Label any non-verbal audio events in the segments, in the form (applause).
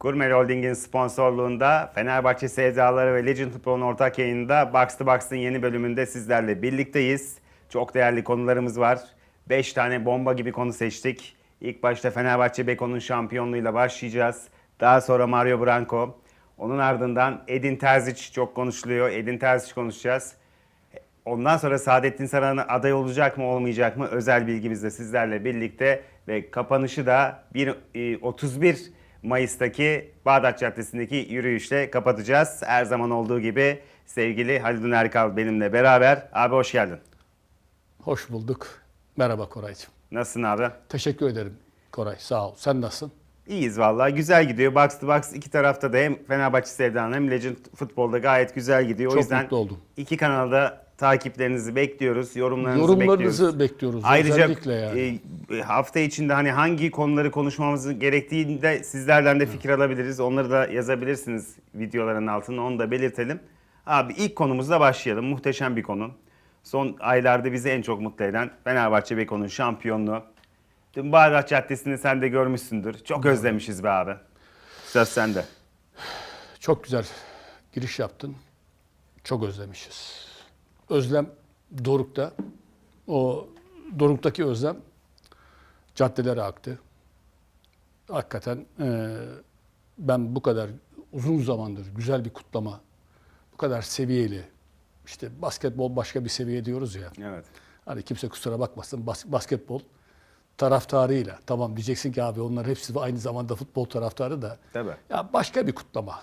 Gurmel Holding'in sponsorluğunda Fenerbahçe Sevdaları ve Legend Futbol'un ortak yayınında Box to Box'ın yeni bölümünde sizlerle birlikteyiz. Çok değerli konularımız var. 5 tane bomba gibi konu seçtik. İlk başta Fenerbahçe Beko'nun şampiyonluğuyla başlayacağız. Daha sonra Mario Branco. Onun ardından Edin Terzic çok konuşuluyor. Edin Terzic konuşacağız. Ondan sonra Saadettin Saran aday olacak mı olmayacak mı özel bilgimizle sizlerle birlikte ve kapanışı da bir, e, 31 Mayıs'taki Bağdat Caddesi'ndeki yürüyüşle kapatacağız. Her zaman olduğu gibi sevgili Haldun Erkal benimle beraber. Abi hoş geldin. Hoş bulduk. Merhaba Koraycığım. Nasılsın abi? Teşekkür ederim Koray. Sağ ol. Sen nasılsın? İyiyiz vallahi güzel gidiyor. Box to Box iki tarafta da hem Fenerbahçe Sevda'nın hem Legend Futbol'da gayet güzel gidiyor. O Çok yüzden mutlu oldum. iki kanalda takiplerinizi bekliyoruz. Yorumlarınızı, Yorumlarınızı bekliyoruz. bekliyoruz. Ayrıca yani. e, hafta içinde hani hangi konuları konuşmamız gerektiğinde sizlerden de fikir alabiliriz. Onları da yazabilirsiniz videoların altına. Onu da belirtelim. Abi ilk konumuzla başlayalım. Muhteşem bir konu. Son aylarda bizi en çok mutlu eden Fenerbahçe Beko'nun şampiyonluğu. Dün Bağdat Caddesi'ni sen de görmüşsündür. Çok özlemişiz be abi. Söz sende. Çok güzel giriş yaptın. Çok özlemişiz. Özlem Doruk'ta. O Doruk'taki özlem caddelere aktı. Hakikaten e, ben bu kadar uzun zamandır güzel bir kutlama, bu kadar seviyeli, işte basketbol başka bir seviye diyoruz ya. Evet. Hani kimse kusura bakmasın bas- basketbol taraftarıyla. Tamam diyeceksin ki abi onlar hepsi aynı zamanda futbol taraftarı da. Tabii. Ya başka bir kutlama.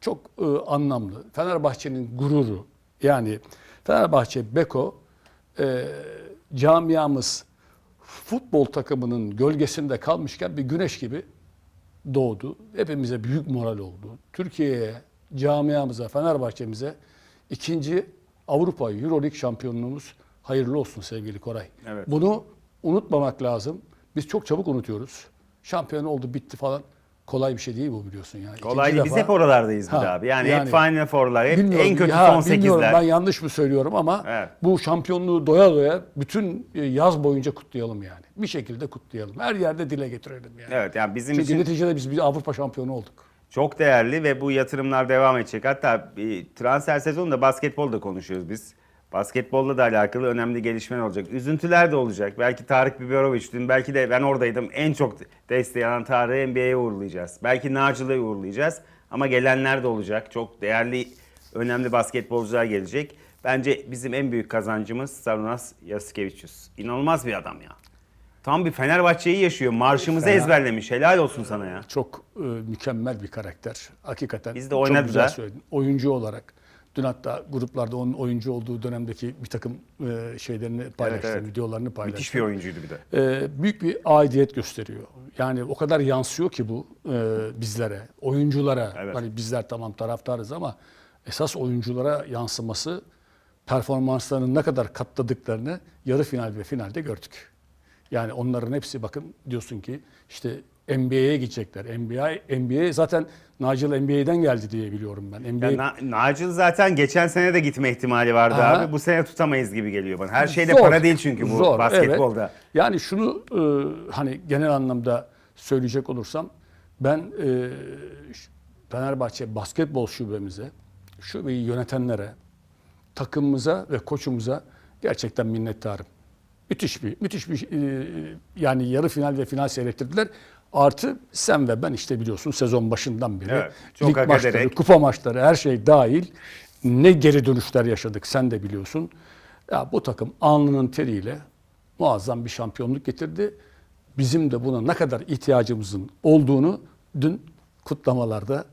Çok e, anlamlı. Fenerbahçe'nin gururu. Yani Fenerbahçe Beko e, camiamız futbol takımının gölgesinde kalmışken bir güneş gibi doğdu. Hepimize büyük moral oldu. Türkiye'ye, camiamıza, Fenerbahçe'mize ikinci Avrupa Euroleague şampiyonluğumuz hayırlı olsun sevgili Koray. Evet. Bunu unutmamak lazım. Biz çok çabuk unutuyoruz. Şampiyon oldu, bitti falan. Kolay bir şey değil bu biliyorsun yani. Kolay değil. Biz hep oralardayız Ha, abi. Yani, yani- hep Final Four'lar, hep Bilmiyorum, en kötü ya son bilmiyorum, 8'ler. Ben yanlış mı söylüyorum ama Evet. bu şampiyonluğu doya doya bütün e, yaz boyunca kutlayalım yani. Bir şekilde kutlayalım. Her yerde dile getirelim yani. Evet yani bizim Çünkü için neticede biz bir Avrupa şampiyonu olduk. çok değerli ve bu yatırımlar devam edecek. Hatta bir transfer sezonunda basketbolda konuşuyoruz biz. Basketbolla da alakalı önemli gelişmeler olacak. Üzüntüler de olacak. Belki Tarık Biberovic dün belki de ben oradaydım. En çok desteği alan Tarık'ı NBA'ye uğurlayacağız. Belki Nacilı'yı uğurlayacağız. Ama gelenler de olacak. Çok değerli, önemli basketbolcular gelecek. Bence bizim en büyük kazancımız Sarunas Yasikevicius. İnanılmaz bir adam ya. Tam bir Fenerbahçe'yi yaşıyor. Marşımızı Fener- ezberlemiş. Helal olsun sana ya. Çok e, mükemmel bir karakter. Hakikaten Biz de çok oynadı güzel da. söyledin. Oyuncu olarak. Dün hatta gruplarda onun oyuncu olduğu dönemdeki bir takım e, şeylerini paylaştım, evet. videolarını paylaştım. Müthiş bir oyuncuydu bir de. e, büyük bir aidiyet gösteriyor. Yani o kadar yansıyor ki bu e, bizlere, oyunculara. Evet. Hani bizler tamam taraftarız ama esas oyunculara yansıması performanslarının ne kadar katladıklarını yarı final ve finalde gördük. Yani onların hepsi bakın diyorsun ki işte NBA'ye gidecekler. NBA NBA zaten Nigel NBA'den geldi diye biliyorum ben. NBA Ya Na- Nacil zaten geçen sene de gitme ihtimali vardı Aha. abi. Bu sene tutamayız gibi geliyor bana. Her şeyde Zor. para değil çünkü bu Zor, basketbolda. evet. Yani şunu e, hani genel anlamda söyleyecek olursam ben e, Fenerbahçe basketbol şubemize, şubeyi yönetenlere, takımımıza ve koçumuza gerçekten minnettarım. Müthiş bir, müthiş bir e, yani yarı final ve final seyrettirdiler. Artı sen ve ben işte biliyorsun sezon başından beri Evet, lig maçları, ederek. kupa maçları her şey dahil ne geri dönüşler yaşadık sen de biliyorsun. Ya bu takım alnının teriyle muazzam bir şampiyonluk getirdi. Bizim de buna ne kadar ihtiyacımızın olduğunu dün kutlamalarda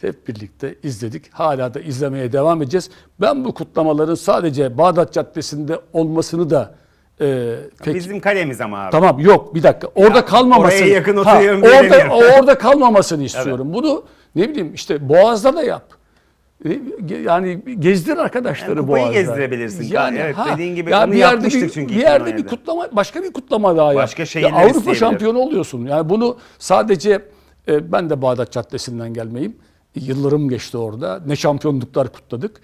hep birlikte izledik. Hala da izlemeye devam edeceğiz. Ben bu kutlamaların sadece Bağdat Caddesi'nde olmasını da e, pek Bizim kalemiz ama abi. Tamam yok bir dakika. Orada Ya, kalmamasını. oraya yakın Ha, oturuyorum diye orada, orada kalmamasını istiyorum. Bunu ne bileyim işte Boğaz'da da yap. Yani gezdir arkadaşları Yani Boğaz'da. gezdirebilir Evet, dediğin gibi ya bir yerde bir, çünkü Bir yerde bir 2017'de. kutlama, başka bir kutlama daha yap. Başka Ya şehirler Avrupa şampiyonu oluyorsun. Yani bunu sadece e, ben de Bağdat Caddesi'nden gelmeyeyim. Yıllarım geçti orada. Ne şampiyonluklar kutladık.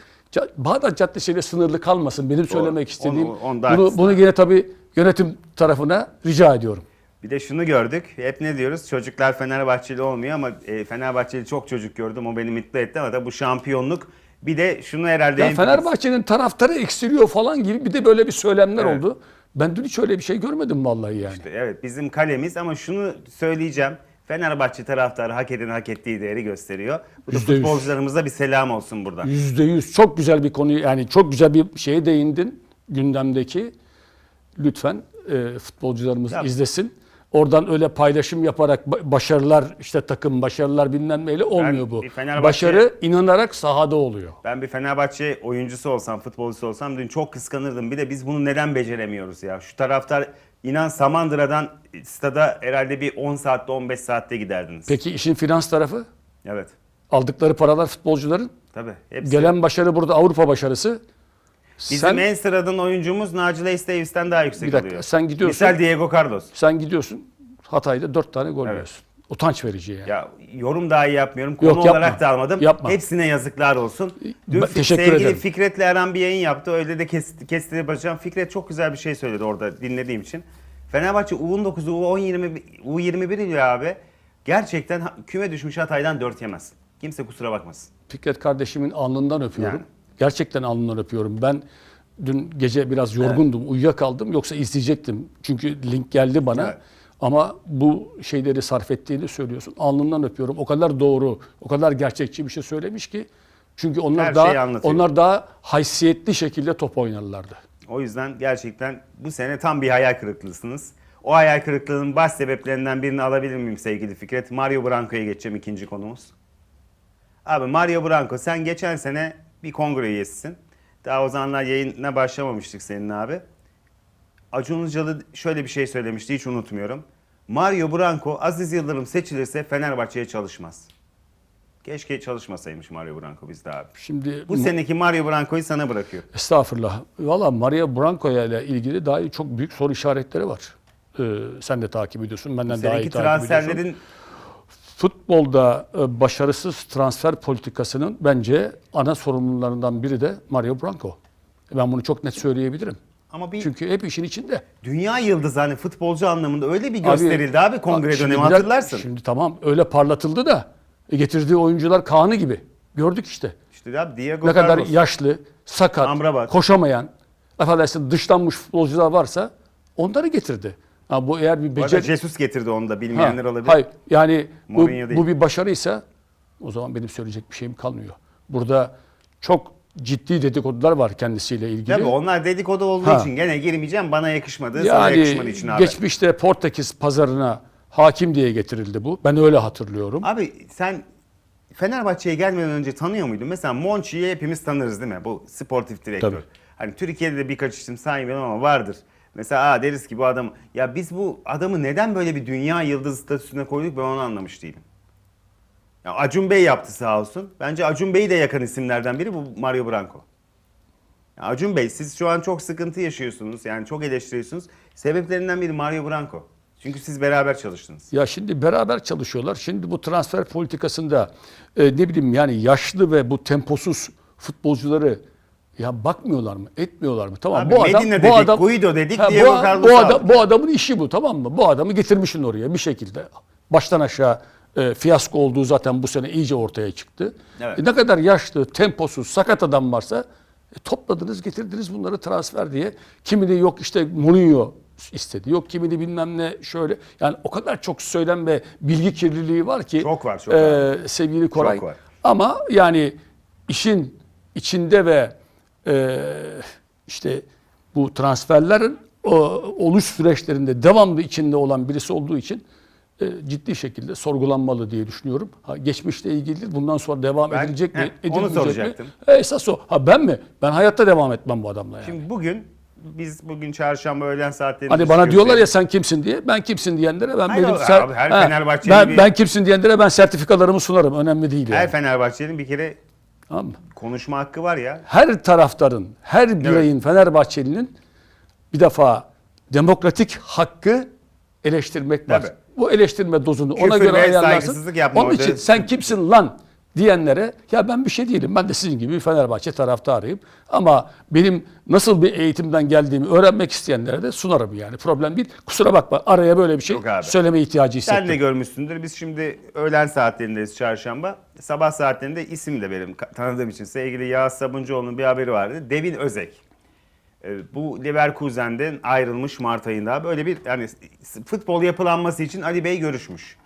Bağdat Caddesi ile sınırlı kalmasın. Benim söylemek istediğim Onu- onda bunu, haklısın. bunu yine tabii yönetim tarafına rica ediyorum. Bir de şunu gördük. Hep ne diyoruz? Çocuklar Fenerbahçeli olmuyor ama e, Fenerbahçeli çok çocuk gördüm. O beni mutlu etti ama da bu şampiyonluk. Bir de şunu herhalde... Ya en- Fenerbahçe'nin taraftarı eksiliyor falan gibi bir de böyle bir söylemler Evet. oldu. Ben dün hiç öyle bir şey görmedim vallahi yani. Evet bizim kalemiz ama şunu söyleyeceğim. Fenerbahçe taraftarı hak eden hak ettiği değeri gösteriyor. Bu da Yüzde yüz. futbolcularımıza bir selam olsun burada. Yüzde yüz çok güzel bir konu yani çok güzel bir şeye değindin gündemdeki. Lütfen e, futbolcularımız Ya- izlesin. Oradan öyle paylaşım yaparak ba- başarılar işte takım başarılar bilmem neyle olmuyor bu. Fenerbahçe- Başarı inanarak sahada oluyor. Ben bir Fenerbahçe oyuncusu olsam, futbolcusu olsam dün çok kıskanırdım. Bir de biz bunu neden beceremiyoruz ya? Şu taraftar inan Samandıra'dan stada herhalde bir 10 saatte 15 saatte giderdiniz. Peki işin finans tarafı? Evet. Aldıkları paralar futbolcuların. Tabii. Hepsi. Gelen başarı burada Avrupa başarısı. Bizim sen, en sıradan oyuncumuz Naci Davis'ten daha yüksek Bir dakika, alıyor. sen gidiyorsun. Misal Diego Carlos. sen gidiyorsun Hatay'da dört tane gol Evet. yiyorsun. Utanç verici yani. Ya yorum daha iyi yapmıyorum. Konu Yok, yapma. olarak da almadım. Yapma. Hepsine yazıklar olsun. Dün Ben- teşekkür sevgili ederim. Fikret'le Eren bir yayın yaptı. Öyle de kesti, açacağım. Fikret çok güzel bir şey söyledi orada dinlediğim için. Fenerbahçe U19, U10, U21 ile abi gerçekten küme düşmüş Hatay'dan 4 yemez. Kimse kusura bakmasın. Fikret kardeşimin alnından öpüyorum. Yani. Gerçekten alnından öpüyorum. Ben dün gece biraz yorgundum, uyuyakaldım. Yoksa izleyecektim. Çünkü link geldi bana. Evet. Ama bu şeyleri sarf ettiğini söylüyorsun. Alnından öpüyorum. O kadar doğru, o kadar gerçekçi bir şey söylemiş ki. Çünkü onlar Her daha onlar daha haysiyetli şekilde top oynarlardı. O yüzden gerçekten bu sene tam bir hayal kırıklığısınız. O hayal kırıklığının baş sebeplerinden birini alabilir miyim sevgili Fikret? Mario Branco'ya geçeceğim ikinci konumuz. Abi Mario Branco sen geçen sene bir kongre üyesisin. Daha o zamanlar yayına başlamamıştık senin abi. Acun Ilıcalı şöyle bir şey söylemişti hiç unutmuyorum. Mario Branco Aziz Yıldırım seçilirse Fenerbahçe'ye çalışmaz. Keşke çalışmasaymış Mario Branco bizde abi. Şimdi Bu seneki Mario Branco'yu sana bırakıyor. Estağfurullah. Valla Maria Branco'ya ile ilgili daha çok büyük soru işaretleri var. Ee, sen de takip ediyorsun. Benden daha iyi takip ediyorsun. Futbolda e, başarısız transfer politikasının bence ana sorumlularından biri de Mario Branco. Ben bunu çok net söyleyebilirim. Ama bir Çünkü hep işin içinde. dünya yıldızı hani futbolcu anlamında öyle bir gösterildi abi, kongre dönemi hatırlarsın. Şimdi tamam öyle parlatıldı da e, getirdiği oyuncular Kaan'ı gibi. Gördük işte. İşte abi Diego ne kadar Carlos. yaşlı, sakat, Amrabat. koşamayan, affedersin dışlanmış futbolcular varsa onları getirdi. Ha, bu eğer bir Bu arada. Jesus getirdi onu da Ha, bilmeyenler olabilir. Hayır yani bu, Mourinho değil. bu bir başarıysa o zaman benim söyleyecek bir şeyim kalmıyor. Burada çok ciddi dedikodular var kendisiyle ilgili. Tabii onlar dedikodu olduğu Ha. için gene girmeyeceğim bana yakışmadı. sana yani yakışmadığı için abi. geçmişte Portekiz pazarına hakim diye getirildi bu. Ben öyle hatırlıyorum. Abi sen Fenerbahçe'ye gelmeden önce tanıyor muydun? Mesela Monchi'yi hepimiz tanırız değil mi? Bu sportif direktör. Tabii. Hani Türkiye'de de birkaç isim saymıyorum ama vardır. Mesela Aa, deriz ki bu adam ya biz bu adamı neden böyle bir dünya yıldızı statüsüne koyduk ben onu anlamış değilim. Ya Acun Bey yaptı sağ olsun. Bence Acun Bey'i de yakan isimlerden biri bu Mario Branco. Ya Acun Bey siz şu an çok sıkıntı yaşıyorsunuz. Yani çok eleştiriyorsunuz. Sebeplerinden biri Mario Branco. Çünkü siz beraber çalıştınız. Ya şimdi beraber çalışıyorlar. Şimdi bu transfer politikasında e, ne bileyim yani yaşlı ve bu temposuz futbolcuları ya bakmıyorlar mı? Etmiyorlar mı? Tamam Abi Medina dedik, Guido dedik, Ha, Diego bu, Carlos'u bu, adam, bu adamın işi bu tamam mı? Bu adamı getirmişsin oraya bir şekilde. Baştan aşağı e, fiyasko olduğu zaten bu sene iyice ortaya çıktı. Evet. E, ne kadar yaşlı, temposuz, sakat adam varsa e, topladınız, getirdiniz bunları transfer diye. Kimini yok işte Mourinho istedi. Yok kimini bilmem ne şöyle. Yani o kadar çok söylem ve bilgi kirliliği var ki. Çok var, çok e, Sevgili Koray. Çok var. Ama yani işin içinde ve e, işte bu transferlerin o, oluş süreçlerinde devamlı içinde olan birisi olduğu için ciddi şekilde sorgulanmalı diye düşünüyorum. Ha, geçmişle ilgili bundan sonra devam Ben- edilecek mi? heh, onu soracaktım. Mi? E, esas o. Ha ben mi? Ben hayatta devam etmem bu adamla yani. Şimdi bugün biz bugün çarşamba öğlen saatlerinde Hani bana diyorlar ya sen kimsin diye. Ben kimsin diyenlere ben Hayır benim abi, her Fenerbahçeli ben, bir- ben kimsin diyenlere ben sertifikalarımı sunarım. Önemli değil yani. Her Fenerbahçe'nin bir kere Tamam mı? konuşma hakkı var ya. her taraftarın, her bireyin, Fenerbahçeli'nin bir defa demokratik hakkı eleştirmek var. Bu eleştirme dozunu ona Küfür göre ve ayarlarsın. saygısızlık yapma Onun için sen kimsin lan diyenlere ya ben bir şey değilim. Ben de sizin gibi bir Fenerbahçe taraftarıyım. Ama benim nasıl bir eğitimden geldiğimi öğrenmek isteyenlere de sunarım yani. Problem değil. Kusura bakma araya böyle bir şey Yok abi. söyleme ihtiyacı Sen de hissettim. görmüşsündür. Biz şimdi öğlen saatlerindeyiz çarşamba. Sabah saatlerinde isim de benim ka- tanıdığım için sevgili Yağız Sabuncuoğlu'nun bir haberi vardı. Devin Özek. Ee, Bu Leverkusen'den ayrılmış Mart ayında. Böyle bir yani futbol yapılanması için Ali Bey görüşmüş.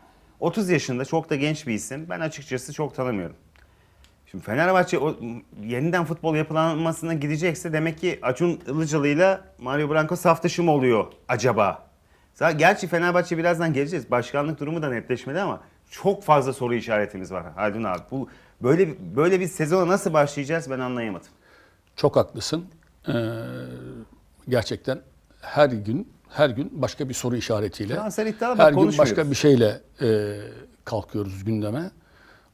30 yaşında çok da genç bir isim. Ben açıkçası çok tanımıyorum. Şimdi Fenerbahçe o, yeniden futbol yapılanmasına gidecekse demek ki Acun Ilıcalı'yla Mario Branco saf dışı mı oluyor acaba? Gerçi Fenerbahçe birazdan geleceğiz. Başkanlık durumu da netleşmedi ama çok fazla soru işaretimiz var Haldun abi. Bu böyle böyle bir sezona nasıl başlayacağız ben anlayamadım. Çok haklısın. Ee, gerçekten her gün her gün başka bir soru işaretiyle her gün başka bir şeyle e, kalkıyoruz gündeme.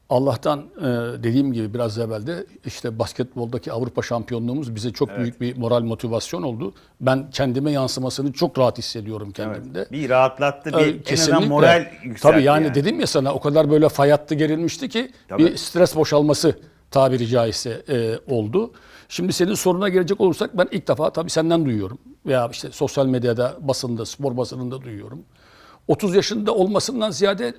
Allah'tan e, dediğim gibi biraz evvel de işte basketboldaki Avrupa şampiyonluğumuz bize çok büyük bir moral motivasyon oldu. Ben kendime yansımasını çok rahat hissediyorum kendimde. Bir rahatlattı, bir Ee, en azından moral yükseltti. Tabii yani, dedim ya sana o kadar böyle fayattı gerilmişti ki Tabii. bir stres boşalması tabiri caizse e, oldu. Şimdi senin soruna gelecek olursak ben ilk defa tabii senden duyuyorum. Veya işte sosyal medyada, basında, spor basınında duyuyorum. 30 yaşında olmasından ziyade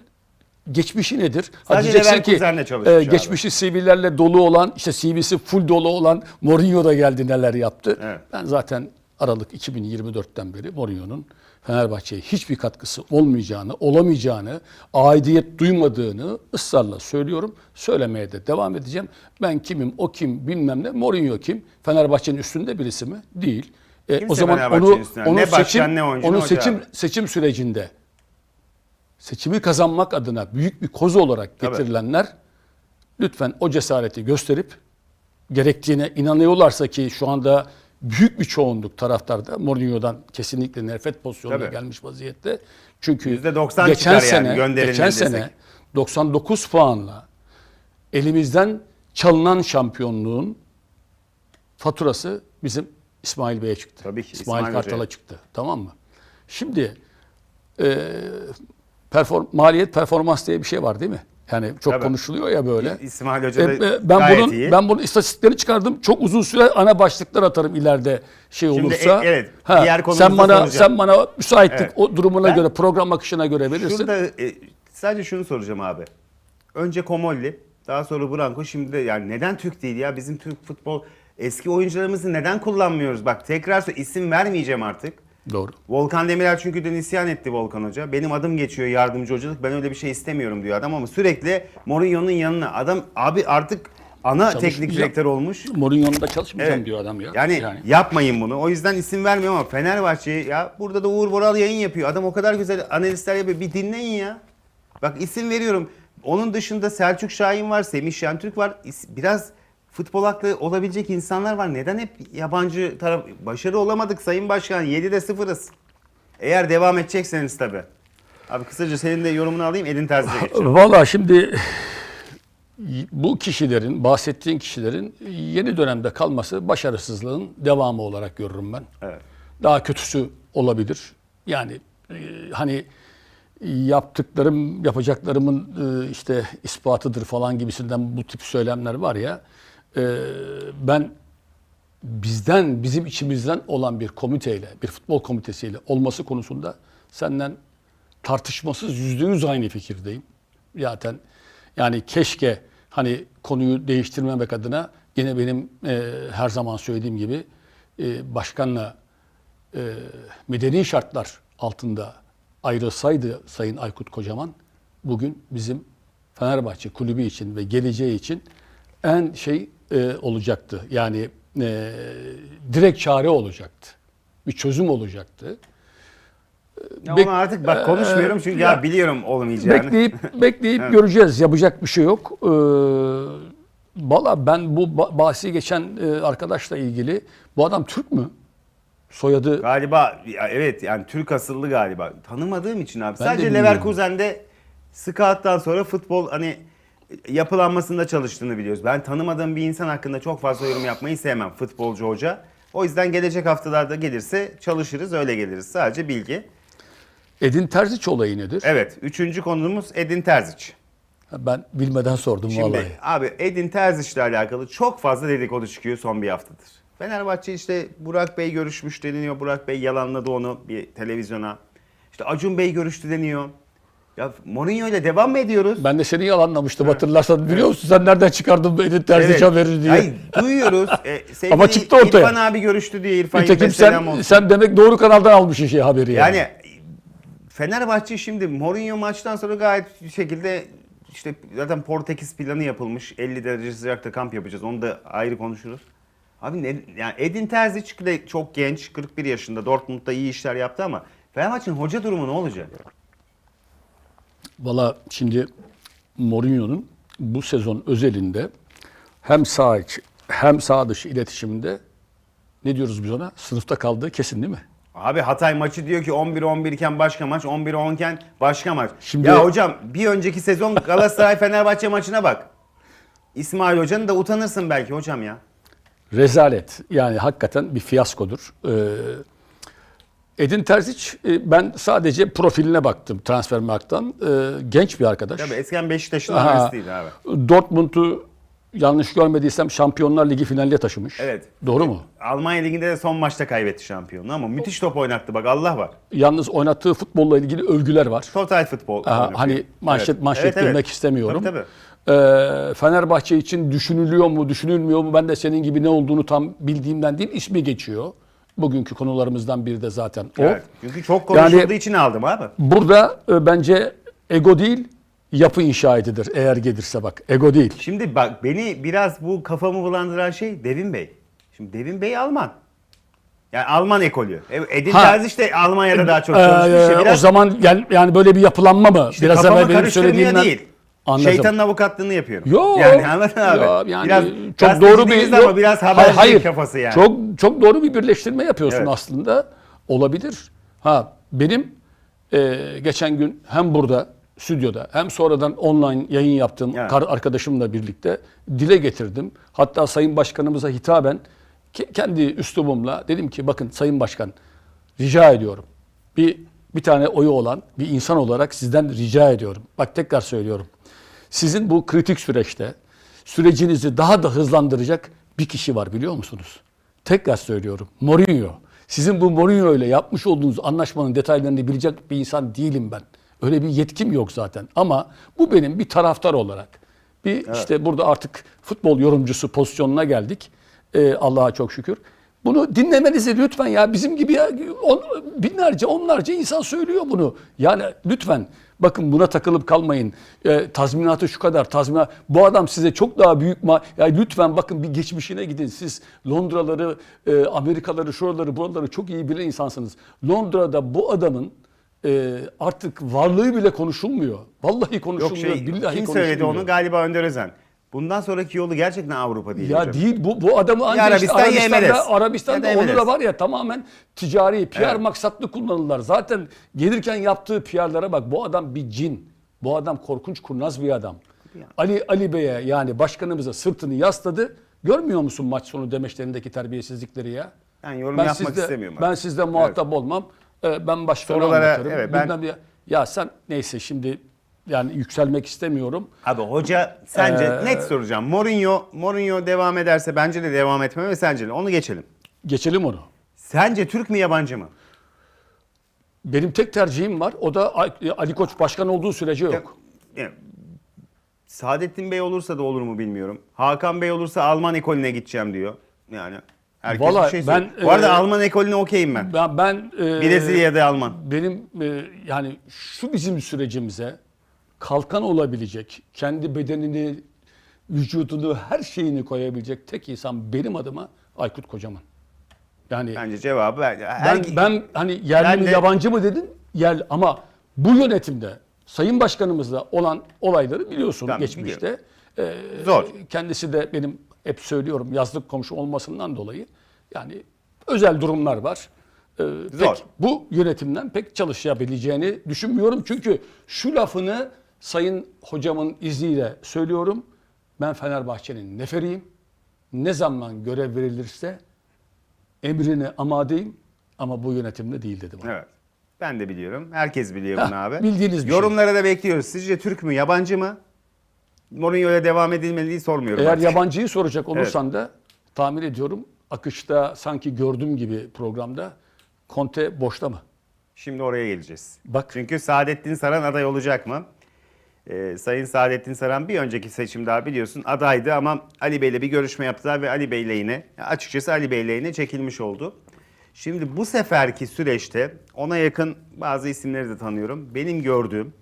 geçmişi nedir? Ha Sadece diyeceksin ki Leverkusen'de çalışmış abi. geçmişi CV'lerle dolu olan, işte CV'si full dolu olan Mourinho da geldi neler yaptı. Evet. Ben zaten Aralık 2024'ten beri Mourinho'nun Fenerbahçe'ye hiçbir katkısı olmayacağını, olamayacağını, aidiyet duymadığını ısrarla söylüyorum. Söylemeye de devam edeceğim. Ben kimim, o kim bilmem ne. Mourinho kim? Fenerbahçe'nin üstünde birisi mi? Değil. E, Kimse o zaman onu, onu Ne başkan, seçim, ne oyuncu, onu seçim, abi. seçim sürecinde seçimi kazanmak adına büyük bir kozu olarak Tabii. getirilenler lütfen o cesareti gösterip gerektiğine inanıyorlarsa ki şu anda büyük bir çoğunluk taraftarda Mourinho'dan kesinlikle nefret pozisyonuna Tabii. gelmiş vaziyette. Çünkü %90 geçen yani, sene gönderilme geçen desek. sene 99 puanla elimizden çalınan şampiyonluğun faturası bizim İsmail Bey'e çıktı. Tabii ki, İsmail, İsmail Kartal'a çıktı. Tamam mı? Şimdi e, perform, maliyet performans diye bir şey var değil mi? Yani çok Tabii. konuşuluyor ya böyle. İsmail Hoca da E, e, ben gayet bunun iyi. ben bunun istatistiklerini çıkardım. Çok uzun süre ana başlıklar atarım ileride şey Şimdi, olursa. e, evet, Ha, diğer sen bana soracağım. sen bana müsaitlik Evet. o durumuna Ben- göre program akışına göre verirsin. Şurada e, sadece şunu soracağım abi. Önce Komolli, daha sonra Branco, şimdi de yani neden Türk değil ya? Bizim Türk futbol eski oyuncularımızı neden kullanmıyoruz? Bak tekrar isim vermeyeceğim artık. Doğru. Volkan Demirel çünkü dün isyan etti Volkan Hoca. Benim adım geçiyor yardımcı hocalık. Ben öyle bir şey istemiyorum diyor adam ama sürekli Mourinho'nun yanına. Adam abi artık ana teknik direktör olmuş. Mourinho'nun da çalışmayacağım Evet. diyor adam ya. Yani, yapmayın bunu. O yüzden isim vermiyorum ama Fenerbahçe ya burada da Uğur Boral yayın yapıyor. Adam o kadar güzel analistler yapıyor. Bir dinleyin ya. Bak isim veriyorum. Onun dışında Selçuk Şahin var, Semih Şentürk var. İs- Biraz futbol aklı olabilecek insanlar var. Neden hep yabancı taraf... Başarı olamadık Sayın Başkan. 7'de sıfırız. Eğer devam edecekseniz tabii. Abi kısaca senin de yorumunu alayım. Edin Terzi'ye geçeceğim. Valla şimdi bu kişilerin, bahsettiğin kişilerin yeni dönemde kalması başarısızlığın devamı olarak görürüm ben. Evet. Daha kötüsü olabilir. Yani e, hani yaptıklarım, yapacaklarımın e, işte ispatıdır falan gibisinden bu tip söylemler var ya. E, ben bizden, bizim içimizden olan bir komiteyle, bir futbol komitesiyle olması konusunda senden tartışmasız yüzde yüz aynı fikirdeyim. Zaten yani keşke hani konuyu değiştirmemek adına yine benim e, her zaman söylediğim gibi e, başkanla e, medeni şartlar altında ayrılsaydı Sayın Aykut Kocaman bugün bizim Fenerbahçe kulübü için ve geleceği için en şey e, olacaktı. Yani e, direkt çare olacaktı. Bir çözüm olacaktı. Ya Bek- onu artık bak konuşmuyorum çünkü ya, ya- biliyorum olmayacağını. Bekleyip (laughs) bekleyip göreceğiz. Yapacak bir şey yok. Ee, Valla ben bu ba- bahsi geçen e, arkadaşla ilgili bu adam Türk mü? Soyadı Galiba ya evet yani Türk asıllı galiba. Tanımadığım için abi. Ben de Sadece. Leverkusen'de scout'tan sonra futbol hani yapılanmasında çalıştığını biliyoruz. Ben tanımadığım bir insan hakkında çok fazla yorum yapmayı sevmem futbolcu hoca. O yüzden gelecek haftalarda gelirse çalışırız öyle geliriz. Sadece bilgi. Edin Terzic olayı nedir? Evet. Üçüncü konumuz Edin Terzic. Ben bilmeden sordum Şimdi vallahi. abi Edin Terzic'le alakalı çok fazla dedikodu çıkıyor son bir haftadır. Fenerbahçe işte Burak Bey görüşmüş deniliyor. Burak Bey yalanladı onu bir televizyona. İşte Acun Bey görüştü deniyor. Ya Mourinho ile devam mı ediyoruz? Ben de seni yalanlamıştım hatırlarsan. Biliyor musun sen nereden çıkardın beni terzi Evet. haberini diye. Ay, duyuyoruz. (laughs) E, sevgili Ama çıktı ortaya. İrfan abi görüştü diye İrfan Nitekim selam sen, olsun. sen demek doğru kanaldan almışsın şey haberi yani. Yani Fenerbahçe şimdi Mourinho maçtan sonra gayet bir şekilde işte zaten Portekiz planı yapılmış. 50 derece sıcakta kamp yapacağız. Onu da ayrı konuşuruz. Abi ne, yani Edin Terzic de çok genç. 41 yaşında. Dortmund'da iyi işler yaptı ama Fenerbahçe'nin hoca durumu ne olacak? Valla şimdi Mourinho'nun bu sezon özelinde hem sağ iç hem sağ dışı iletişimde ne diyoruz biz ona? Sınıfta kaldığı kesin değil mi? Abi Hatay maçı diyor ki 11-11 iken başka maç, 11-10 iken başka maç. Şimdi- Ya hocam bir önceki sezon Galatasaray (laughs) Fenerbahçe maçına bak. İsmail Hoca'nın da utanırsın belki hocam ya. Rezalet. Yani hakikaten bir fiyaskodur. Ee, Edin Terzic e, ben sadece profiline baktım Transfermarkt'tan. Ee, genç bir arkadaş. Tabii eskiden Beşiktaş'ın adresiydi abi. Dortmund'u yanlış görmediysem Şampiyonlar Ligi finaline taşımış. Evet. Doğru mu? Almanya Ligi'nde de son maçta kaybetti şampiyonluğu ama müthiş top oynattı bak Allah var. Yalnız oynattığı futbolla ilgili övgüler var. Total futbol. Aha, hani manşet Evet. manşet Evet, evet. istemiyorum. Tabii, tabii. Ee, Fenerbahçe için düşünülüyor mu, düşünülmüyor mu? Ben de senin gibi ne olduğunu tam bildiğimden değil, ismi geçiyor. Bugünkü konularımızdan biri de zaten o. Evet. Çünkü çok konuşulduğu Yani- için aldım abi. Burada e, bence ego değil, yapı inşa edilir eğer gelirse bak. Ego değil. Şimdi bak beni biraz bu kafamı bulandıran şey Devin Bey. Şimdi Devin Bey Alman. Yani Alman ekolü. Evet, Edin Ha. Terzic de Almanya'da daha çok çalışmış. Ee. Biraz O zaman yani böyle bir yapılanma mı? işte Biraz evvel benim söylediğimden değil. Anladım. Şeytanın avukatlığını yapıyorum. Yok. Yani anladın abi. Ya yani biraz çok doğru bir yok. ama biraz Hayır, haberci hayır. kafası yani. Çok çok doğru bir birleştirme yapıyorsun Evet. aslında. Olabilir. Ha benim e, geçen gün hem burada stüdyoda hem sonradan online yayın yaptığım Evet. arkadaşımla birlikte dile getirdim. Hatta Sayın Başkanımıza hitaben ke- kendi üslubumla dedim ki bakın Sayın Başkan rica ediyorum. Bir bir tane oyu olan bir insan olarak sizden rica ediyorum. Bak tekrar söylüyorum. Sizin bu kritik süreçte sürecinizi daha da hızlandıracak bir kişi var biliyor musunuz? Tekrar söylüyorum. Mourinho. Sizin bu Mourinho ile yapmış olduğunuz anlaşmanın detaylarını bilecek bir insan değilim ben. Öyle bir yetkim yok zaten. Ama bu benim bir taraftar olarak. Bir işte burada artık futbol yorumcusu pozisyonuna geldik. Ee, Allah'a çok şükür. Bunu dinlemenizi lütfen ya bizim gibi ya, on, binlerce onlarca insan söylüyor bunu. Yani lütfen bakın buna takılıp kalmayın. Ee, tazminatı şu kadar tazminat. Bu adam size çok daha büyük ma ya lütfen bakın bir geçmişine gidin. Siz Londraları, e, Amerikaları, şuraları, buraları çok iyi bilen insansınız. Londra'da bu adamın e, artık varlığı bile konuşulmuyor. Vallahi Yok konuşulmuyor. şey, billahi kim söyledi konuşulmuyor. onu? Galiba Önder Özen. Bundan sonraki yolu gerçekten Avrupa değil Ya hocam. değil bu bu adamı ancak Arabistan, işte ya Arabistan'da. Arabistan'da Ya da onu da var ya tamamen ticari PR Evet. maksatlı kullanırlar. Zaten gelirken yaptığı PR'lara bak bu adam bir cin. Bu adam korkunç kurnaz bir adam. Ali Ali Bey'e yani başkanımıza sırtını yasladı. Görmüyor musun maç sonu demeçlerindeki terbiyesizlikleri ya? Ben yorum yapmak sizde, istemiyorum. Ben sizde muhatap olmam. Ee, Ben başkanı Sorulara, anlatırım. evet, ben- Bilmem. Ya sen neyse şimdi yani yükselmek istemiyorum. Abi hoca sence Ee, net soracağım. Mourinho Mourinho devam ederse bence de devam etmeme sence de. Onu geçelim. Geçelim onu. Sence Türk mü yabancı mı? Benim tek tercihim var. O da Ali Koç başkan olduğu sürece yok. Yani, Saadettin Bey olursa da olur mu bilmiyorum. Hakan Bey olursa Alman ekolüne gideceğim diyor. Yani herkes Vallahi bir şey ben, söylüyor. Bu arada e, Alman ekolüne okeyim ben. Ben, ben e, Brezilya'da Alman. benim e, yani şu bizim sürecimize kalkan olabilecek, kendi bedenini, vücudunu, her şeyini koyabilecek tek insan benim adıma Aykut Kocaman. Yani Bence cevabı ben. ben, her- ben hani yerli Ben mi de- yabancı mı dedin? Yerli ama bu yönetimde Sayın Başkanımızla olan olayları biliyorsun Tamam, geçmişte. Ee, Zor. Kendisi de benim hep söylüyorum yazlık komşu olmasından dolayı yani özel durumlar var. Ee, Zor. Pek, bu yönetimden pek çalışabileceğini düşünmüyorum. Çünkü şu lafını Sayın Hocamın izniyle söylüyorum. Ben Fenerbahçe'nin neferiyim. Ne zaman görev verilirse emrine amadeyim ama bu yönetimde değil dedi bana. Evet. Ben de biliyorum. Herkes biliyor Heh, bunu abi. bildiğiniz bir şey. Yorumlara da bekliyoruz. Sizce Türk mü yabancı mı? Mourinho'ya devam edilmeliyi sormuyorum. Eğer artık. yabancıyı soracak olursan da tahmin ediyorum akışta sanki gördüğüm gibi programda Conte boşta mı? Şimdi oraya geleceğiz. Bak. Çünkü Saadettin Saran aday olacak mı? Ee, Sayın Saadettin Saran bir önceki seçimde abi biliyorsun adaydı ama Ali Bey'le bir görüşme yaptılar ve Ali Bey lehine, açıkçası Ali Bey lehine çekilmiş oldu. Şimdi bu seferki süreçte ona yakın bazı isimleri de tanıyorum. Benim gördüğüm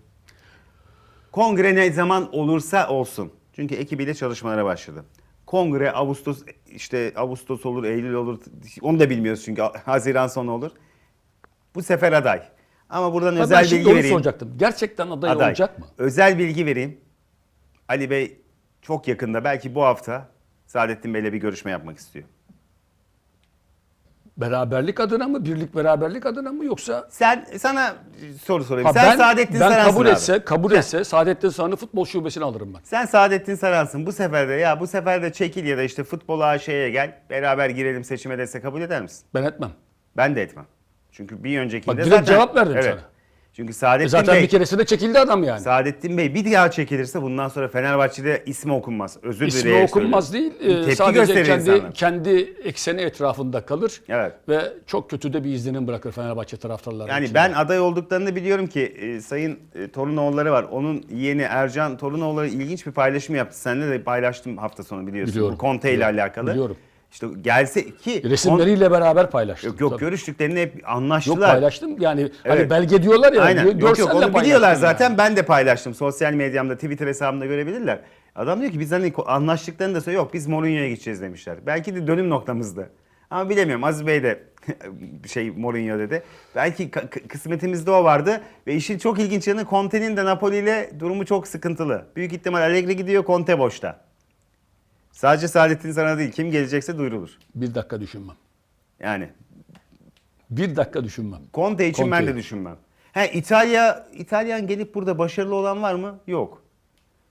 kongre ne zaman olursa olsun. Çünkü ekibiyle çalışmalara başladı. Kongre Ağustos işte Ağustos olur, Eylül olur. Onu da bilmiyoruz çünkü Haziran sonu olur. Bu sefer aday. Ama buradan ben özel bilgi vereyim. soracaktım. Gerçekten aday, Aday. olacak mı? Özel bilgi vereyim. Ali Bey çok yakında belki bu hafta Saadettin Bey'le bir görüşme yapmak istiyor. Beraberlik adına mı, birlik beraberlik adına mı yoksa Sen sana soru sorayım. Ha, Sen ben, Saadettin ben Saran'sın kabul abi. etse, kabul etse Saadettin Saran'ı futbol şubesine alırım ben. Sen Saadettin Saran'sın. Bu sefer de ya bu sefer de çekil ya da işte futbol AŞ'ye gel. Beraber girelim seçime dese kabul eder misin? Ben etmem. Ben de etmem. Çünkü bir öncekinde Bak, direkt zaten... cevap verdim evet. sana. Çünkü E Saadettin zaten Bey... bir keresinde çekildi adam yani. Saadettin Bey bir daha çekilirse bundan sonra Fenerbahçe'de ismi okunmaz. Özür İsmi dileyerek okunmaz değil. e, Tepki sadece kendi insanlar. kendi ekseni etrafında kalır. Evet. Ve çok kötü de bir izlenim bırakır Fenerbahçe taraftarları Yani için. ben aday olduklarını biliyorum ki e, Sayın e, Torunoğulları var. Onun yeğeni Ercan Torunoğulları ilginç bir paylaşım yaptı. Seninle de paylaştım hafta sonu biliyorsun. Biliyorum, Bu Conte ile alakalı. biliyorum. İşte gelse ki resimleriyle beraber paylaştım. Yok yok Tabii. görüştüklerini hep Yok anlaştılar. paylaştım. Yani hani Evet. belge diyorlar ya. Aynen. Yok yok onu biliyorlar yani. zaten. Ben de paylaştım. Sosyal medyamda, Twitter hesabımda görebilirler. Adam diyor ki biz hani anlaştıklarını da söylüyor. Yok biz Mourinho'ya gideceğiz demişler. Belki de dönüm noktamızdı. Ama bilemiyorum. Aziz Bey de (laughs) şey Mourinho dedi. Belki kısmetimizde o vardı. Ve işin çok ilginç yanı Conte'nin de Napoli ile durumu çok sıkıntılı. Büyük ihtimal Allegri gidiyor, Conte boşta. Sadece Saadettin Saran değil. Kim gelecekse duyurulur. Bir dakika düşünmem. Yani Bir dakika düşünmem. Conte için ben de düşünmem. He İtalya İtalyan gelip burada başarılı olan var mı? Yok.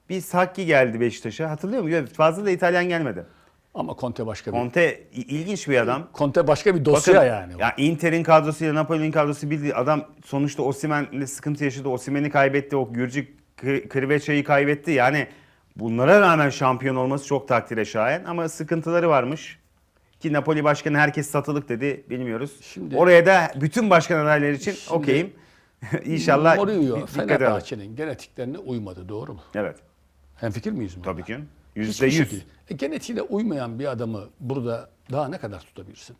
Bir Sakki geldi Beşiktaş'a. Hatırlıyor musun? Fazla da İtalyan gelmedi. Ama Conte başka bir. Conte ilginç bir adam. Conte başka bir dosya Bakın, yani. Ya Inter'in kadrosuyla Napoli'nin kadrosu bildiği adam sonuçta Osimhen'le sıkıntı yaşadı. Osimhen'i kaybetti. O Gürcü Kri- Kriveça'yı kaybetti. Yani bunlara rağmen şampiyon olması çok takdire şayan ama sıkıntıları varmış. Ki Napoli başkanı herkes satılık dedi bilmiyoruz. Şimdi- Oraya da bütün başkan adayları için okeyim. (laughs) İnşallah Mourinho. Fenerbahçe'nin genetiklerine uymadı doğru mu? Evet. Hemfikir miyiz bu? Tabii ki. Yüzde yüz. E, genetiğine uymayan bir adamı burada daha ne kadar tutabilirsin?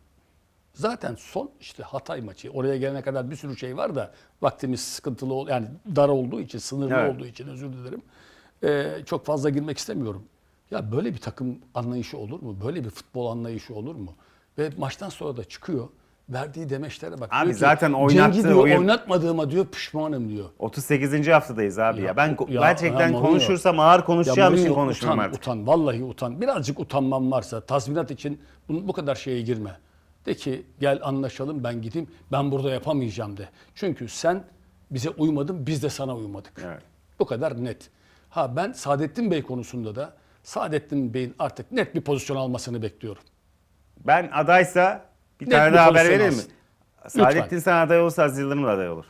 Zaten son işte Hatay maçı. Oraya gelene kadar bir sürü şey var da vaktimiz sıkıntılı ol- yani dar olduğu için, sınırlı Evet. olduğu için özür dilerim. Ee, çok fazla girmek istemiyorum. Ya böyle bir takım anlayışı olur mu? Böyle bir futbol anlayışı olur mu? Ve maçtan sonra da çıkıyor. Verdiği demeçlere bak. Abi Diyor ki, zaten oynattığı diyor, oyun- oynatmadığıma diyor pişmanım diyor. 38. haftadayız abi ya. Ya, Ben ya, gerçekten ya konuşursam ağır konuşacağım için konuşmuyorum utan, artık. Utan, vallahi utan. Birazcık utanmam varsa tazminat için bunu, bu kadar şeye girme. De ki gel anlaşalım ben gideyim. Ben burada yapamayacağım de. Çünkü sen bize uymadın biz de sana uymadık. Evet. Bu kadar net. Ha ben Saadettin Bey konusunda da Saadettin Bey'in artık net bir pozisyon almasını bekliyorum. Ben adaysa bir Net tane bir daha haber pozisyon vereyim mi? alsın. Saadettin sen aday olursa Aziz Yıldırım da aday olur.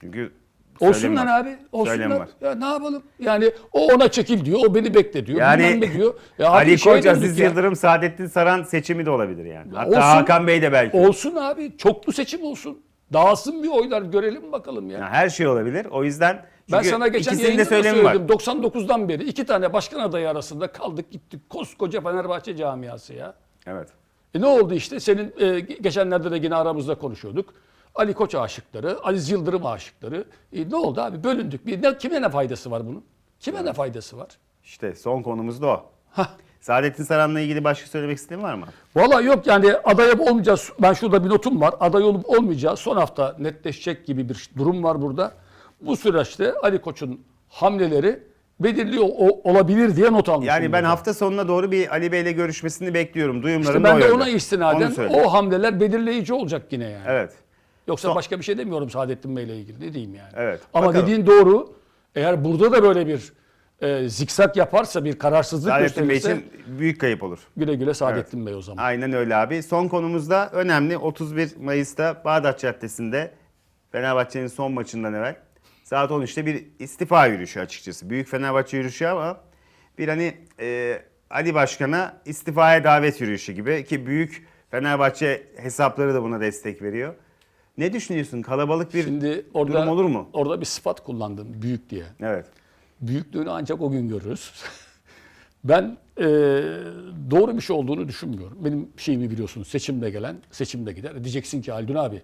Çünkü Olsunlar söylem var. abi. Olsunlar. Söylem var. Ya ne yapalım? Yani o ona çekil diyor. O beni bekle diyor. Yani ne diyor. Ya abi (laughs) Ali şeye Koç, döndük Aziz ya. Yıldırım, Saadettin Saran seçimi de olabilir yani. Hatta olsun. Hakan Bey de belki. Olsun abi. Çoklu seçim olsun. Dağılsın bir oylar görelim bakalım ya. Yani her şey olabilir. O yüzden ben sana geçen yayında da söylemi var. söyledim. 99'dan beri iki tane başkan adayı arasında kaldık gittik. Koskoca Fenerbahçe camiası ya. Evet. E ne oldu işte? Senin e, ge- geçenlerde de yine aramızda konuşuyorduk. Ali Koç aşıkları, Ali Yıldırım aşıkları. E ne oldu abi? Bölündük. Bir, ne, kime ne faydası var bunun? Kime ne faydası var? İşte son konumuz da o. Hah. Saadettin Saran'la ilgili başka söylemek istediğin var mı? Valla yok yani aday olup olmayacağız. Ben şurada bir notum var. Aday olup olmayacağı son hafta netleşecek gibi bir durum var burada. Bu süreçte Ali Koç'un hamleleri belirli o- olabilir diye not almışım. Yani ben burada. hafta sonuna doğru bir Ali Bey'le görüşmesini bekliyorum. Duyumlarım işte ben de ona istinaden o hamleler belirleyici olacak yine yani. Evet. Yoksa Son- başka bir şey demiyorum Saadettin Bey'le ilgili. Ne diyeyim yani. Evet, Ama bakalım. dediğin doğru. Eğer burada da böyle bir e, zikzak yaparsa, bir kararsızlık Saadettin Bey için büyük kayıp olur. güle güle Saadettin Bey o zaman. Aynen öyle abi. Son konumuzda önemli. 31 Mayıs'ta Bağdat Caddesi'nde Fenerbahçe'nin son maçından evvel saat 13'te bir istifa yürüyüşü açıkçası. Büyük Fenerbahçe yürüyüşü ama bir hani e, Ali Başkan'a istifaya davet yürüyüşü gibi ki büyük Fenerbahçe hesapları da buna destek veriyor. Ne düşünüyorsun? Kalabalık bir Şimdi orada durum olur mu? Orada bir sıfat kullandın büyük diye. Evet. Büyüklüğünü ancak o gün görürüz. (laughs) ben e, doğru bir şey olduğunu düşünmüyorum. Benim şeyimi biliyorsun seçimde gelen seçimde gider. Diyeceksin ki Haldun abi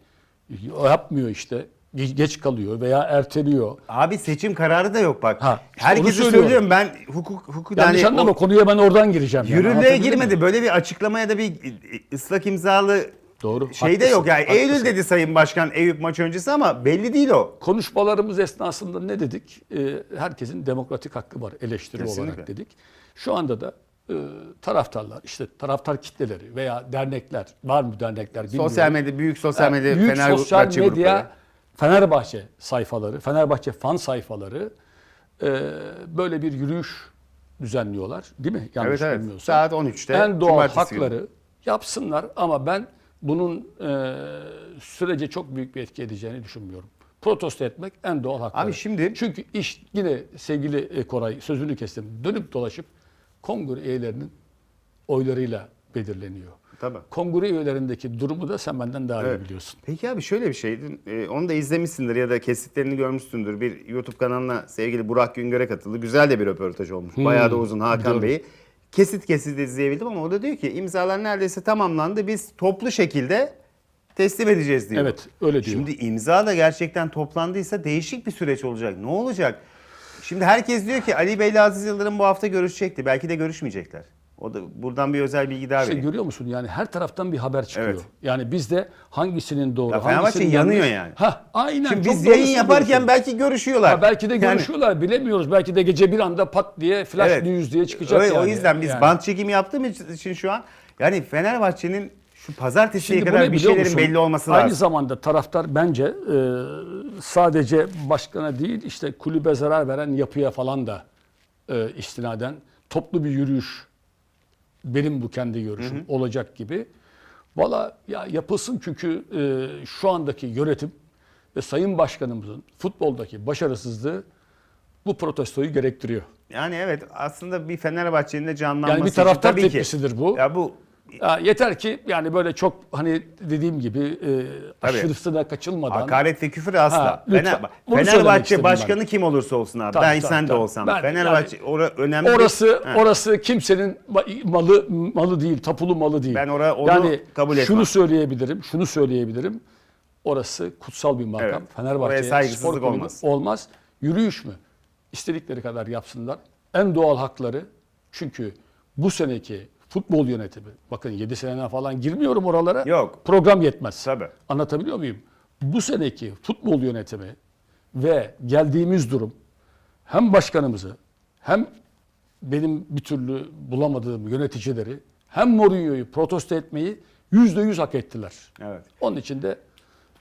o yapmıyor işte geç kalıyor veya erteliyor. Abi seçim kararı da yok bak. Ha, işte Herkese söylüyorum. söylüyorum ben hukuk hukuk Yanlış yani anlama o konuya ben oradan gireceğim. yani, yürürlüğe mi? girmedi. Böyle bir açıklamaya da bir ıslak imzalı Doğru, şey de haklısın, yok. Yani haklısın. Eylül dedi Sayın Başkan Eyüp maç öncesi ama belli değil o. Konuşmalarımız esnasında ne dedik? Ee, herkesin demokratik hakkı var eleştiri Kesinlikle. olarak dedik. Şu anda da e, taraftarlar, işte taraftar kitleleri veya dernekler, var mı dernekler bilmiyorum. Sosyal medya büyük sosyal Yani medya büyük Fenerbahçe sosyal medya grupları. Fenerbahçe sayfaları, Fenerbahçe fan sayfaları e, böyle bir yürüyüş düzenliyorlar. Değil mi? Yanlış Evet evet. Saat 13'te. En doğal cumartesi günü. hakları yapsınlar ama ben bunun e, sürece çok büyük bir etki edeceğini düşünmüyorum. Protesto etmek en doğal hakları. Abi şimdi- Çünkü iş yine sevgili e, Koray sözünü kestim. Dönüp dolaşıp kongre üyelerinin oylarıyla belirleniyor. Tabii. Kongre üyelerindeki durumu da sen benden daha iyi Evet. biliyorsun. Peki abi şöyle bir şey, e, onu da izlemişsindir ya da kesitlerini görmüşsündür. Bir YouTube kanalına sevgili Burak Güngör'e katıldı. Güzel de bir röportaj olmuş. Bayağı da uzun Hakan. Bey'i. Kesit kesit izleyebildim ama o da diyor ki imzalar neredeyse tamamlandı. Biz toplu şekilde teslim edeceğiz diyor. Evet, öyle diyor. Şimdi imza da gerçekten toplandıysa değişik bir süreç olacak. Ne olacak? Şimdi herkes diyor ki Ali Bey ile Aziz Yıldırım bu hafta görüşecekti. Belki de görüşmeyecekler. O da buradan bir özel bilgi daha İşte vereyim. görüyor musun yani her taraftan bir haber çıkıyor. Evet. Yani bizde hangisinin doğru, Ya Fenerbahçe hangisinin yanıyor yanlış- yani. Ha, aynen. Şimdi çok biz yayın yaparken söylüyorsun. belki görüşüyorlar. Ha, belki de Yani- görüşüyorlar bilemiyoruz. Belki de gece bir anda pat diye flash Evet. news diye çıkacak Öyle, yani. O yüzden biz Yani. bant çekimi yaptığımız için şu an yani Fenerbahçe'nin şu pazartesiye Şimdi kadar bir şeylerin musun? belli olması Aynı lazım. zamanda taraftar bence e, sadece başkana değil işte kulübe zarar veren yapıya falan da e, istinaden toplu bir yürüyüş benim bu kendi görüşüm olacak gibi. Valla ya yapılsın çünkü e, şu andaki yönetim ve Sayın Başkanımızın futboldaki başarısızlığı bu protestoyu gerektiriyor. Yani evet aslında bir Fenerbahçe'nin de canlanması Yani bir için taraftar tabii ki- tepkisidir bu. Ya bu Ya yeter ki yani böyle çok hani dediğim gibi e, aşırısına kaçılmadan. hakaret ve küfür asla. Ha, lütfen. Fener- Bunu söylemek Fenerbahçe istedim başkanı kim olursa olsun abi. Tabii, ben tabii, sen de tabii. olsam. Ben- Fenerbahçe ora önemli. Orası Ha. orası kimsenin ma- malı malı değil, tapulu malı değil. Ben ora- onu yani kabul etmem. şunu söyleyebilirim, şunu söyleyebilirim. Orası kutsal bir makam. Evet. Oraya Fenerbahçe saygısızlık spor kulübü olmaz. olmaz. Yürüyüş mü? İstedikleri kadar yapsınlar. En doğal hakları. Çünkü bu seneki futbol yönetimi, bakın 7 seneden falan girmiyorum oralara. Yok. Program yetmez. Tabii. Anlatabiliyor muyum? Bu seneki futbol yönetimi ve geldiğimiz durum hem başkanımızı hem benim bir türlü bulamadığım yöneticileri hem Mourinho'yu protesto etmeyi yüzde yüz hak ettiler. Evet. Onun için de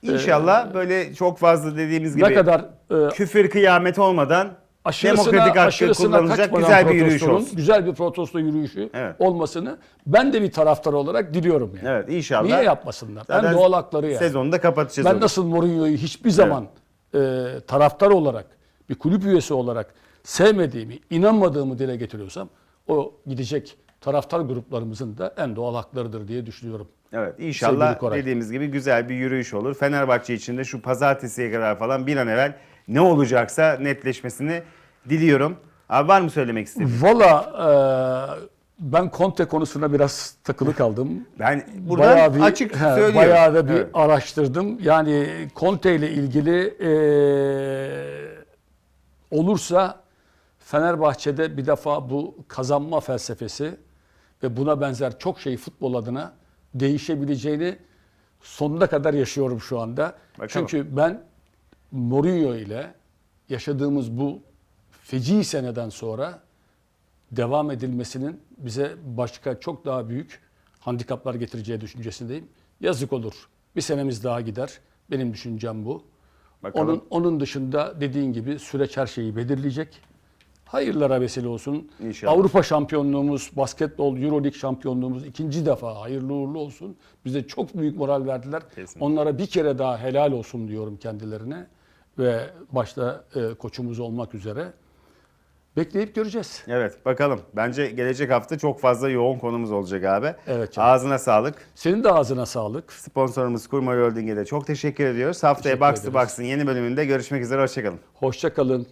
İnşallah böyle çok fazla dediğimiz gibi ne kadar e, küfür kıyamet olmadan aşırısına, demokratik hakkı aşırısına kullanılacak kaçmadan güzel bir yürüyüş protestonun, olsun. Güzel bir protesto yürüyüşü Evet. olmasını ben de bir taraftar olarak diliyorum yani. Evet inşallah. Niye yapmasınlar? Zaten en doğal hakları yani. Sezonu da kapatacağız. Ben onu. nasıl Mourinho'yu hiçbir zaman e, taraftar olarak, bir kulüp üyesi olarak sevmediğimi, inanmadığımı dile getiriyorsam o gidecek taraftar gruplarımızın da en doğal haklarıdır diye düşünüyorum. Evet Sevgili inşallah Koray. dediğimiz gibi güzel bir yürüyüş olur. Fenerbahçe için de şu pazartesiye kadar falan bir an evvel ne olacaksa netleşmesini diliyorum. Abi var mı söylemek istediğin? Valla e, ben Conte konusuna biraz takılı kaldım. Ben buradan Bayağı bir, açık he, söylüyorum. Bayağı da bir Evet. araştırdım. Yani Conte ile ilgili e, olursa Fenerbahçe'de bir defa bu kazanma felsefesi ve buna benzer çok şey futbol adına değişebileceğini sonuna kadar yaşıyorum şu anda. Bakalım. Çünkü ben Mourinho ile yaşadığımız bu feci seneden sonra devam edilmesinin bize başka çok daha büyük handikaplar getireceği düşüncesindeyim. Yazık olur. Bir senemiz daha gider. Benim düşüncem bu. Bakalım. Onun onun dışında dediğin gibi süreç her şeyi belirleyecek. Hayırlara vesile olsun. İnşallah. Avrupa şampiyonluğumuz, basketbol, Euroleague şampiyonluğumuz ikinci defa hayırlı uğurlu olsun. Bize çok büyük moral verdiler. Kesinlikle. Onlara bir kere daha helal olsun diyorum kendilerine ve başta e, koçumuz olmak üzere. Bekleyip göreceğiz. Evet bakalım. Bence gelecek hafta çok fazla yoğun konumuz olacak abi. Evet canım. Ağzına sağlık. Senin de ağzına sağlık. Sponsorumuz Kurmay Holding'e de çok teşekkür ediyoruz. Haftaya Box to. Box'ın yeni bölümünde görüşmek üzere. Hoşçakalın. Hoşça kalın.